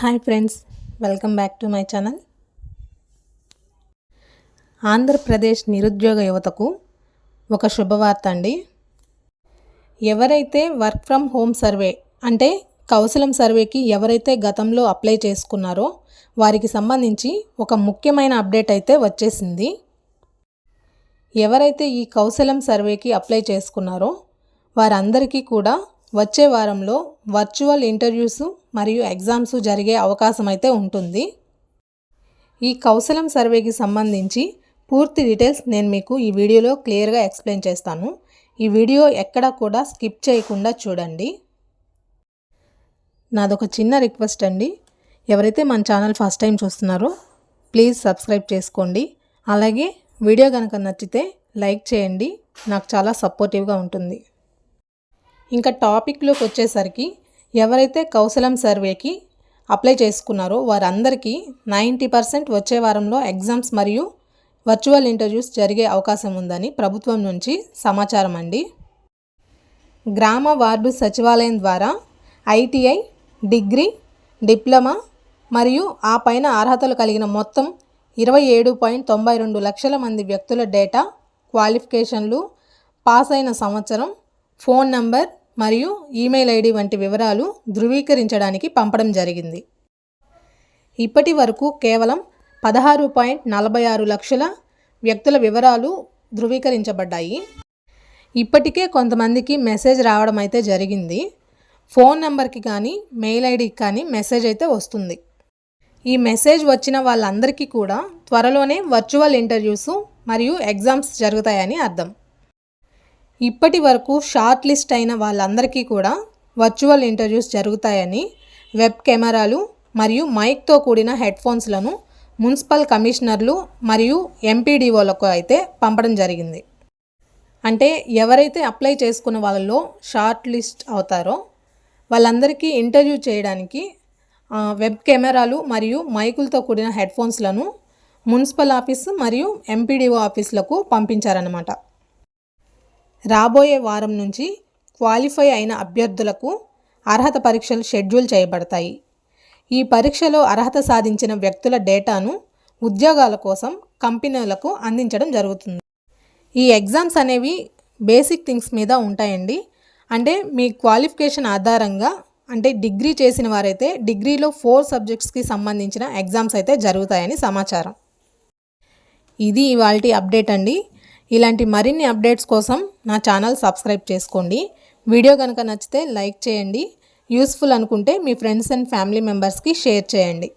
Hi friends welcome back to my channel Andhra Pradesh నిరుద్యోగ యువతకు ఒక శుభవార్త అండి. ఎవరైతే వర్క్ ఫ్రమ్ హోమ్ సర్వే అంటే కౌశలం సర్వేకి ఎవరైతే గతంలో అప్లై చేసుకున్నారో వారికి సంబంధించి ఒక ముఖ్యమైన అప్డేట్ అయితే వచ్చేసింది. ఎవరైతే ఈ కౌశలం సర్వేకి అప్లై చేసుకున్నారో వారందరికీ కూడా వచ్చే వారంలో వర్చువల్ ఇంటర్వ్యూస్ మరియు ఎగ్జామ్స్ జరిగే అవకాశం అయితే ఉంటుంది. ఈ కౌశలం సర్వేకి సంబంధించి పూర్తి డీటెయిల్స్ నేను మీకు ఈ వీడియోలో క్లియర్గా ఎక్స్ప్లెయిన్ చేస్తాను. ఈ వీడియో ఎక్కడ కూడా స్కిప్ చేయకుండా చూడండి. నాదొక చిన్న రిక్వెస్ట్ అండి. ఎవరైతే మన ఛానల్ ఫస్ట్ టైం చూస్తున్నారో ప్లీజ్ సబ్స్క్రైబ్ చేసుకోండి. అలాగే వీడియో కనుక నచ్చితే లైక్ చేయండి. నాకు చాలా సపోర్టివ్గా ఉంటుంది. ఇంకా టాపిక్లోకి వచ్చేసరికి ఎవరైతే కౌశలం సర్వేకి అప్లై చేసుకున్నారో వారందరికీ నైంటీ పర్సెంట్ వచ్చే వారంలో ఎగ్జామ్స్ మరియు వర్చువల్ ఇంటర్వ్యూస్ జరిగే అవకాశం ఉందని ప్రభుత్వం నుంచి సమాచారం అండి. గ్రామ వార్డు సచివాలయం ద్వారా ఐటీఐ డిగ్రీ డిప్లొమా మరియు ఆ పైన అర్హతలు కలిగిన మొత్తం ఇరవై ఏడు పాయింట్ తొంభై రెండు లక్షల మంది వ్యక్తుల డేటా క్వాలిఫికేషన్లు పాస్ అయిన సంవత్సరం ఫోన్ నంబర్ మరియు ఈమెయిల్ ఐడి వంటి వివరాలు ధృవీకరించడానికి పంపడం జరిగింది. ఇప్పటి వరకు కేవలం పదహారు పాయింట్ నలభై ఆరు లక్షల వ్యక్తుల వివరాలు ధృవీకరించబడ్డాయి. ఇప్పటికే కొంతమందికి మెసేజ్ రావడం అయితే జరిగింది. ఫోన్ నెంబర్కి కానీ మెయిల్ ఐడికి కానీ మెసేజ్ అయితే వస్తుంది. ఈ మెసేజ్ వచ్చిన వాళ్ళందరికీ కూడా త్వరలోనే వర్చువల్ ఇంటర్వ్యూస్ మరియు ఎగ్జామ్స్ జరుగుతాయని అర్థం. ఇప్పటి వరకు షార్ట్ లిస్ట్ అయిన వాళ్ళందరికీ కూడా వర్చువల్ ఇంటర్వ్యూస్ జరుగుతాయని వెబ్ కెమెరాలు మరియు మైక్తో కూడిన హెడ్ఫోన్స్లను మున్సిపల్ కమిషనర్లు మరియు ఎంపీడీఓలకు అయితే పంపడం జరిగింది. అంటే ఎవరైతే అప్లై చేసుకున్న వాళ్ళలో షార్ట్ లిస్ట్ అవుతారో వాళ్ళందరికీ ఇంటర్వ్యూ చేయడానికి వెబ్ కెమెరాలు మరియు మైకులతో కూడిన హెడ్ఫోన్స్లను మున్సిపల్ ఆఫీస్ మరియు ఎంపీడీఓ ఆఫీసులకు పంపించారన్నమాట. రాబోయే వారం నుంచి క్వాలిఫై అయిన అభ్యర్థులకు అర్హత పరీక్షలు షెడ్యూల్ చేయబడతాయి. ఈ పరీక్షలో అర్హత సాధించిన వ్యక్తుల డేటాను ఉద్యోగాల కోసం కంపెనీలకు అందించడం జరుగుతుంది. ఈ ఎగ్జామ్స్ అనేవి బేసిక్ థింగ్స్ మీద ఉంటాయండి. అంటే మీ క్వాలిఫికేషన్ ఆధారంగా అంటే డిగ్రీ చేసిన వారైతే డిగ్రీలో ఫోర్ సబ్జెక్ట్స్కి సంబంధించిన ఎగ్జామ్స్ అయితే జరుగుతాయని సమాచారం. ఇది ఇవాళ అప్డేట్ అండి. ఇలాంటి మరిన్ని అప్డేట్స్ కోసం నా ఛానల్ సబ్స్క్రైబ్ చేసుకోండి. వీడియో కనుక నచ్చితే లైక్ చేయండి. యూస్ఫుల్ అనుకుంటే మీ ఫ్రెండ్స్ అండ్ ఫ్యామిలీ మెంబర్స్కి షేర్ చేయండి.